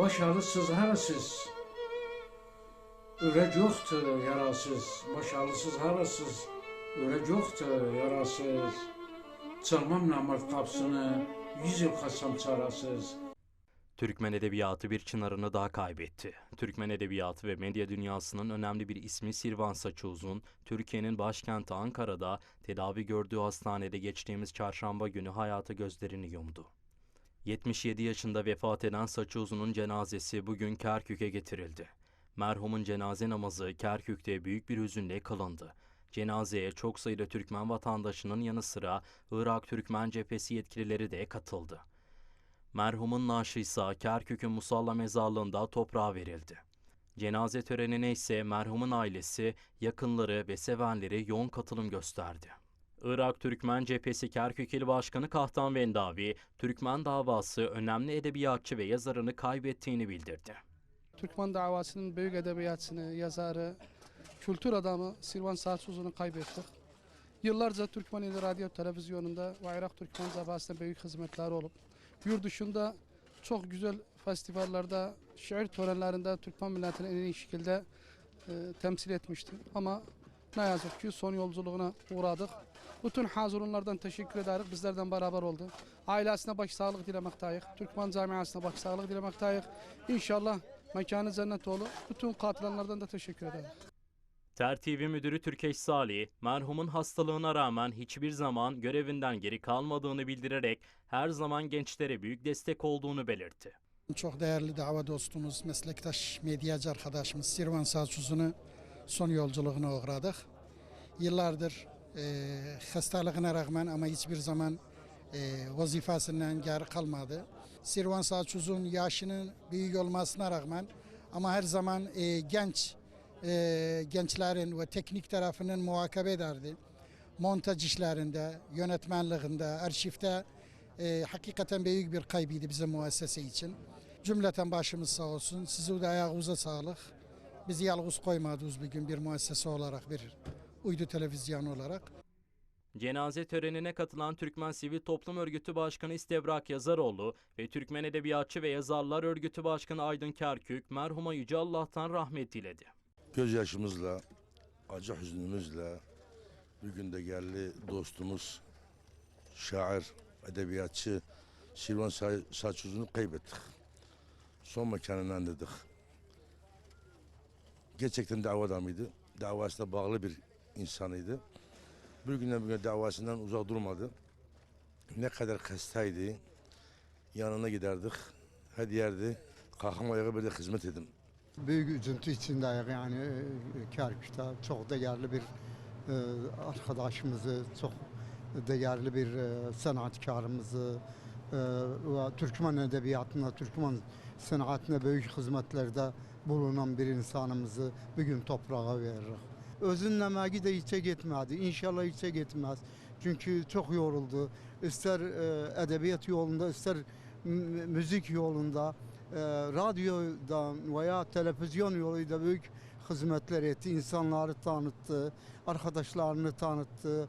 Başarısız harasız. Ürək yoxdur yarasız. Başarısız harasız. Ürək yoxdur yarasız. Çalmam namert kapsını. Yüz yıl kaçsam çarasız. Türkmen edebiyatı bir çınarını daha kaybetti. Türkmen edebiyatı ve medya dünyasının önemli bir ismi Sirvan Saçuzun, Türkiye'nin başkenti Ankara'da tedavi gördüğü hastanede geçtiğimiz çarşamba günü hayata gözlerini yumdu. 77 yaşında vefat eden Saçuzun'un cenazesi bugün Kerkük'e getirildi. Merhumun cenaze namazı Kerkük'te büyük bir hüzünle kılındı. Cenazeye çok sayıda Türkmen vatandaşının yanı sıra Irak Türkmen Cephesi yetkilileri de katıldı. Merhumun naaşı ise Kerkük'ün Musalla mezarlığında toprağa verildi. Cenaze törenine ise merhumun ailesi, yakınları ve sevenleri yoğun katılım gösterdi. Irak Türkmen Cephesi Kerkük Başkanı Kahtan Vendavi, Türkmen davası önemli edebiyatçı ve yazarını kaybettiğini bildirdi. Türkmen davasının büyük edebiyatçını, yazarı, kültür adamı Sirvan Saatsuz'unu kaybettik. Yıllarca Türkmen İl Radyo Televizyonunda ve Irak Türkmen Zabası'nda büyük hizmetleri olup, yurt dışında çok güzel festivallerde, şiir törenlerinde Türkmen milletini en iyi şekilde e, temsil etmişti. Ama ne yazık ki son yolculuğuna uğradık. Bütün hazırunlardan teşekkür ederiz. Bizlerden beraber oldu. Ailesine başsağlık dilemekteyiz. Türkmen camiasına başsağlık dilemekteyiz. İnşallah mekanı cennet olur. Bütün katılanlardan da teşekkür ederiz. Tertibi Müdürü Türkeş Salih, merhumun hastalığına rağmen hiçbir zaman görevinden geri kalmadığını bildirerek her zaman gençlere büyük destek olduğunu belirtti. Çok değerli dava dostumuz, meslektaş, medyacı arkadaşımız Sirvan Sazuz'unu son yolculuğuna uğradık. Yıllardır e, hastalığına rağmen ama hiçbir zaman e, vazifesinden geri kalmadı. Sirvan Sazuz'un yaşının büyük olmasına rağmen ama her zaman e, genç e, gençlerin ve teknik tarafının muhakebe ederdi. Montaj işlerinde, yönetmenliğinde, arşivde e, hakikaten büyük bir kaybıydı bizim müessese için. Cümleten başımız sağ olsun. Sizi de ayağınıza sağlık. Bizi yalnız koymadınız bir gün bir müessese olarak, bir uydu televizyon olarak. Cenaze törenine katılan Türkmen Sivil Toplum Örgütü Başkanı İstebrak Yazaroğlu ve Türkmen Edebiyatçı ve Yazarlar Örgütü Başkanı Aydın Kerkük merhuma Yüce Allah'tan rahmet diledi. gözyaşımızla, acı hüznümüzle bugün de geldi dostumuz, şair, edebiyatçı Şirvan Sa- Saçuz'unu kaybettik. Son mekanından dedik. Gerçekten dava adamıydı. Davasına bağlı bir insanıydı. Bir günden bugüne davasından uzak durmadı. Ne kadar hastaydı. Yanına giderdik. Her yerde kalkım ayağı böyle hizmet edin. büyük üzüntü içindeyiz yani Kerkük'te çok değerli bir e, arkadaşımızı, çok değerli bir e, sanatkarımızı ve Türkmen edebiyatına, Türkmen sanatına büyük hizmetlerde bulunan bir insanımızı bugün toprağa veririz. Özünlemeyi de içe gitmedi. İnşallah içe gitmez. Çünkü çok yoruldu. İster e, edebiyat yolunda, ister müzik yolunda e, radyodan veya televizyon yoluyla büyük hizmetler etti. İnsanları tanıttı, arkadaşlarını tanıttı.